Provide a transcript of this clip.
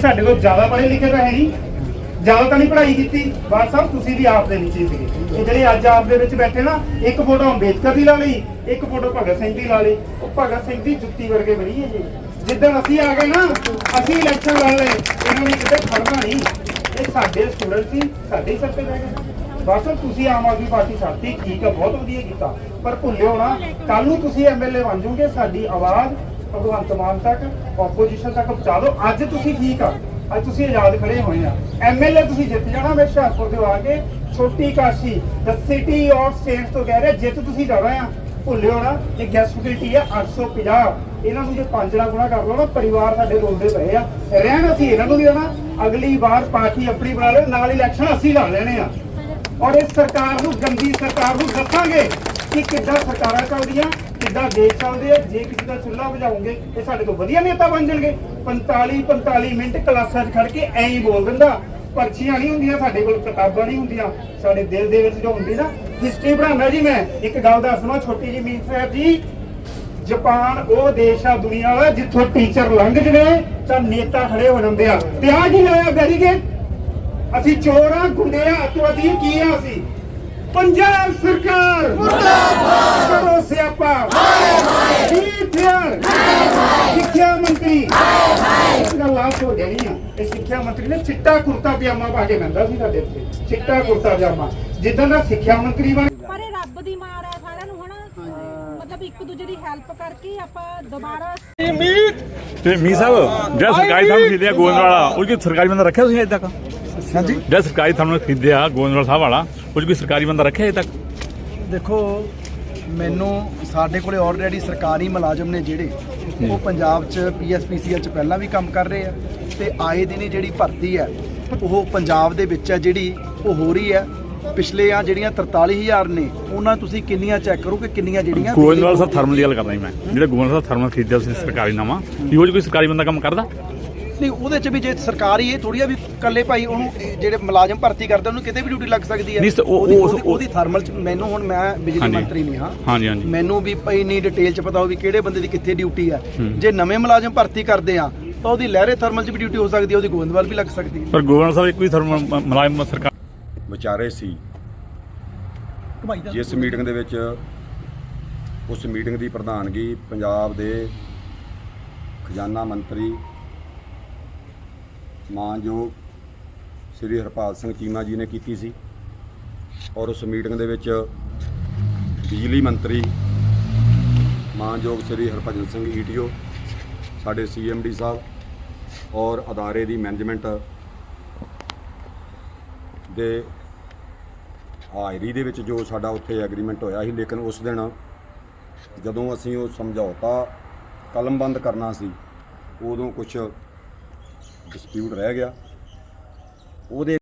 ਸਾਡੇ ਕੋਲ ਜ਼ਿਆਦਾ ਪੜ੍ਹੇ ਲਿਖੇ ਤਾਂ ਹੈ ਨਹੀਂ। ਜ਼ਿਆਦਾ ਤਾਂ ਨਹੀਂ ਪੜ੍ਹਾਈ ਕੀਤੀ। ਬਾਦ ਸਾਹਿਬ, ਤੁਸੀਂ ਵੀ ਆਪ ਦੇ ਨੀਚੇ ਸੀਗੇ। ਇਹ ਜਿਹੜੇ ਅੱਜ ਆਪ ਦੇ ਵਿੱਚ ਬੈਠੇ ਨਾ, ਇੱਕ ਫੋਟੋ ਅੰਬੇਦਕਰ ਦੀ ਲਾ ਲਈ, ਇੱਕ ਫੋਟੋ ਭਗਤ ਸਿੰਘ ਦੀ ਲਾ ਲਈ। ਉਹ ਭਗਤ ਸਿੰਘ ਦੀ ਜੁੱਤੀ ਵਰਗੇ ਬਣੀ ਹੈ ਜੀ। ਜਿੱਦਣ ਅਸੀਂ ਆ ਗਏ ਨਾ, ਅਸੀਂ ਇਲੈਕਸ਼ਨ ਲੜ ਲਏ। ਇਹਨਾਂ ਨੇ ਕਿਤੇ ਖੜਨਾ ਨਹੀਂ। ਇਹ ਸਾਡੇ ਸਟੂਡੈਂਟ ਸੀ, ਸਾਡੇ ਹੀ ਸਿਰ ਬਹਿ ਗਏ। ਬਸ ਤੁਸੀਂ ਆਮ ਆਦਮੀ ਪਾਰਟੀ ਸਾਡੀ ਠੀਕ ਆ ਬਹੁਤ ਵਧੀਆ ਕੀਤਾ। ਪਰ ਭੁੱਲਿਓ ਨਾ ਕੱਲ ਨੂੰ ਤੁਸੀਂ ਐਮਐਲਏ ਬਣ ਜਾਓਗੇ, ਸਾਡੀ ਆਵਾਜ਼ ਭਗਵੰਤ ਮਾਨ ਤੱਕ ਆਪੋਜੀਸ਼ਨ ਤੱਕ ਪਹੁੰਚਾ ਦਿਓ। ਅੱਜ ਤੁਸੀਂ ਠੀਕ ਆ। ਅੱਜ ਤੁਸੀਂ ਆਜ਼ਾਦ ਖੜੇ ਹੋਏ ਆ। ਐਮਐਲਏ ਤੁਸੀਂ ਜਿੱਤ ਜਾਣਾ ਮੈਂ ਹੁਸ਼ਿਆਰਪੁਰ ਦੇ ਆ ਕੇ। Chhoti Kashi the city of saints ਤੋਂ ਕਹਿ ਰਿਹਾ, ਜਿੱਤ ਤੁਸੀਂ ਜਾਣਾ ਆ। ਭੁੱਲਿਓ ਨਾ ਇਹ ਗੈਸ ਆ? 850 ਇਹਨਾਂ ਨੂੰ ਜੇ ਪੰਜ ਨਾਲ ਗੁਣਾ ਕਰ ਲਓ ਨਾ, ਪਰਿਵਾਰ ਸਾਡੇ ਰੋਲਦੇ ਪਏ ਆ। ਰਹਿਣ ਅਸੀਂ ਇਹਨਾਂ ਨੂੰ ਵੀ ਦੇਣਾ। ਅਗਲੀ ਵਾਰ ਪਾਰਟੀ ਆਪਣੀ ਬਣਾ ਲੈ ਨਾਲ ਇਲੈਕਸ਼ਨ ਅਸੀਂ ਲਾ ਲੈਣੇ ਆ। ਔਰ ਇਸ ਸਰਕਾਰ ਨੂੰ, ਗੰਦੀ ਸਰਕਾਰ ਨੂੰ ਦੱਸਾਂਗੇ ਕਿ ਕਿੱਦਾਂ ਸਰਕਾਰਾਂ ਚੱਲਦੀਆਂ। ਕਿੱਦਾਂ ਦੇਸ਼ ਚੱਲਦੇ ਆ? ਜੇ ਕਿਸੇ ਦਾ ਚੁੱਲ੍ਹਾ ਵਜਾਉਂਗੇ, ਇਹ ਸਾਡੇ ਤੋਂ ਵਧੀਆ ਨੇਤਾ ਬਣ ਜਾਣਗੇ। 45 45 ਮਿੰਟ ਕਲਾਸਾਂ 'ਚ ਖੜ ਕੇ ਐਂ ਹੀ ਬੋਲ ਦਿੰਦਾ। ਪਰਚੀਆਂ ਨਹੀਂ ਹੁੰਦੀਆਂ, ਸਾਡੇ ਕੋਲ ਕਿਤਾਬਾਂ ਨਹੀਂ ਹੁੰਦੀਆਂ। ਸਾਡੇ ਦਿਲ ਦੇ ਵਿੱਚ ਜੋ ਹੁੰਦੀ ਨਾ ਹਿਸਟਰੀ ਬਣਾਉਂਦਾ ਜੀ ਮੈਂ। ਇੱਕ ਗੱਲ ਦੱਸਣਾ ਛੋਟੀ ਜੀ ਮੀਰ ਸਾਹਿਬ ਜੀ। ਜਾਪਾਨ ਉਹ ਦੇਸ਼ ਆ, ਦੁਨੀਆ ਦਾ ਜਿੱਥੋਂ ਟੀਚਰ ਲੰਘ ਜਵੇ, ਤਾਂ ਨੇਤਾ ਖੜੇ ਹੋ ਜਾਂਦੇ ਆ। ਤੇ ਆ ਕੀ ਲਾਇਆ ਬੈਰੀਗੇਡ ਅਸੀਂ ਚੋਰ ਆ ਗੁੰਡੇ ਆ ਅਤਵਾਦੀ ਕੀ ਆ ਅਸੀਂ? ਪੰਜਾਬ ਸਰਕਾਰ! ਮੁਰਦਾਬਾਦ! ਕਰੋ ਸਿਆਪਾ! ਹਾਏ ਹਾਏ! ਸਿੱਖਿਆ ਮੰਤਰੀ! ਹਾਏ ਹਾਏ! ਇਸ ਦਾ ਲਾਭ ਹੋ ਜਾਣੀ ਆ। ਇਹ ਸਿੱਖਿਆ ਮੰਤਰੀ ਨੇ ਚਿੱਟਾ ਕੁਰਤਾ ਪਜਾਮਾ ਪਾ ਕੇ ਬੰਦਾ ਸੀ ਸਾਡੇ ਇੱਥੇ। ਚਿੱਟਾ ਕੁਰਤਾ ਪਜਾਮਾ। ਜਿੱਦਾਂ ਦਾ ਸਿੱਖਿਆ ਮੰਤਰੀ ਬਣ ਪਰ ਇਹ ਰੱਬ ਦੀ ਮਾਰ ਹੈ ਸਾਰਿਆਂ ਨੂੰ ਹਨਾ? ਮਤਲਬ ਇੱਕ ਦੂਜੇ ਦੀ ਹੈਲਪ ਕਰਕੇ ਆਪਾਂ ਦੁਬਾਰਾ ਤੇ ਮੀ ਸਾਹਿਬ ਜਿਹੜਾ ਸਰਕਾਰੀ ਥਾਂ ਖਰੀਦਿਆ ਗੋਇੰਦਵਾਲਾ ਉਹ ਕੋਈ ਸਰਕਾਰੀ ਬੰਦਾ ਰੱਖਿਆ ਤੁਸੀਂ ਅਜੇ ਤੱਕ? ਹਾਂਜੀ। ਜਿਹੜਾ ਸਰਕਾਰੀ ਥਾਂ ਖਰੀਦਿਆ ਗੋਇੰਦਵਾਲਾ ਸਾਹਿਬ ਵਾਲਾ ਉਹ 'ਚ ਕੋਈ ਸਰਕਾਰੀ ਬੰਦਾ ਰੱਖਿਆ ਅਜੇ ਤੱਕ? ਦੇਖੋ ਮੈਨੂੰ ਸਾਡੇ ਕੋਲੇ ਆਲਰੇਡੀ ਸਰਕਾਰੀ ਮੁਲਾਜ਼ਮ ਨੇ ਜਿਹੜੇ ਉਹ ਪੰਜਾਬ 'ਚ ਪੀਐਸਪੀਸੀਐਲ 'ਚ ਪਹਿਲਾਂ ਵੀ ਕੰਮ ਕਰ ਰਹੇ ਆ ਤੇ ਆਏ ਦਿਨ ਹੀ ਜਿਹੜੀ ਭਰਤੀ ਹੈ ਉਹ ਪੰਜਾਬ ਦੇ ਵਿੱਚ ਹੈ ਜਿਹੜੀ ਉਹ ਹੋ ਰਹੀ ਹੈ ਪਿਛਲੇ ਆ ਜਿਹੜੀਆਂ 43000 ਨੇ ਉਹਨਾਂ ਤੁਸੀਂ ਕਿੰਨੀਆਂ ਚੈੱਕ ਕਰੋ ਕਿ ਕਿੰਨੀਆਂ ਜਿਹੜੀਆਂ ਗੋਇੰਦਵਾਲਾ ਸਾਹਿਬ ਥਰਮਲ ਦੀ ਗੱਲ ਕਰਦਾ ਜੀ ਮੈਂ। ਜਿਹੜਾ ਗੋਇੰਦਵਾਲਾ ਸਾਹਿਬ ਥਰਮਲ ਖਰੀਦਿਆ ਤੁਸੀਂ ਸਰਕਾਰੀ ਨਾਮਾ ਉਹ 'ਚ ਕੋਈ ਸਰਕਾਰੀ ਬੰਦਾ ਕੰਮ ਕਰਦਾ? ਨਹੀਂ ਉਹਦੇ 'ਚ ਵੀ ਜੇ ਸਰਕਾਰੀ ਇਹ ਥੋੜੀ ਆ ਵੀ ਇਕੱਲੇ ਭਾਈ ਉਹਨੂੰ ਜਿਹੜੇ ਮੁਲਾਜ਼ਮ ਭਰਤੀ ਕਰਦੇ ਉਹਨੂੰ ਕਿਤੇ ਵੀ ਡਿਊਟੀ ਲੱਗ ਸਕਦੀ ਹੈ ਨਹੀਂ, ਤਾਂ ਉਹ- ਉਹਦੀ- ਉਹ- ਉਹਦੀ- ਉਹਦੀ ਥਰਮਲ 'ਚ ਮੈਨੂੰ ਹੁਣ ਮੈਂ ਬਿਜਲੀ ਹਾਂਜੀ। ਮੰਤਰੀ ਨਹੀਂ ਹਾਂ। ਹਾਂਜੀ ਹਾਂਜੀ। ਮੈਨੂੰ ਵੀ ਭਾਈ ਨਹੀਂ ਡਿਟੇਲ ਚ ਪਤਾ ਹੋ ਵੀ ਕਿਹੜੇ ਬੰਦੇ ਦੀ ਕਿੱਥੇ ਡਿਊਟੀ ਹੈ ਹੂੰ। ਜੇ ਨਵੇਂ ਮੁਲਾਜ਼ਮ ਭਰਤੀ ਕਰਦੇ ਆ ਤਾਂ ਉਹਦੀ ਲਹਿਰੇ ਥਰਮਲ ਚ ਵੀ ਡਿਊਟੀ ਹੋ ਸਕਦੀ ਹੈ ਉਹਦੀ ਗੋਇੰਦਵਾਲ ਵੀ ਲੱਗ ਸਕਦੀ ਹੈ ਪਰ ਗੋਇੰਦਵਾਲਾ ਸਾਹਿਬ ਇੱਕ ਵੀ ਥਰਮਲ ਮ- ਮੁਲਾਜ਼ਮ ਸਰਕਾਰ ਵਿਚਾਰੇ ਸੀ। ਜਿਸ ਮੀਟਿੰਗ ਦੇ ਵਿੱਚ ਉਸ ਮੀਟਿੰਗ ਦੀ ਪ੍ਰਧਾਨਗੀ ਪੰਜਾਬ ਦੇ ਖਜ਼ਾਨਾ ਮੰਤਰੀ ਮਾਨਯੋਗ ਸ੍ਰੀ ਹਰਪਾਲ ਸਿੰਘ ਚੀਮਾ ਜੀ ਨੇ ਕੀਤੀ ਸੀ ਔਰ ਉਸ ਮੀਟਿੰਗ ਦੇ ਵਿੱਚ ਬਿਜਲੀ ਮੰਤਰੀ ਮਾਨਯੋਗ ਸ੍ਰੀ ਹਰਭਜਨ ਸਿੰਘ ਈਟੀਓ, ਸਾਡੇ ਸੀਐਮਡੀ ਸਾਹਿਬ ਔਰ ਅਦਾਰੇ ਦੀ ਮੈਨੇਜਮੈਂਟ ਦੇ ਹਾਜ਼ਰੀ ਦੇ ਵਿੱਚ ਜੋ ਸਾਡਾ ਉੱਥੇ ਐਗਰੀਮੈਂਟ ਹੋਇਆ ਸੀ, ਲੇਕਿਨ ਉਸ ਦਿਨ ਜਦੋਂ ਅਸੀਂ ਉਹ ਸਮਝੌਤਾ ਕਲਮਬੰਦ ਕਰਨਾ ਸੀ, ਉਦੋਂ ਕੁਝ ਡਿਸਪਿਊਟ ਰਹਿ ਗਿਆ। ਉਹਦੇ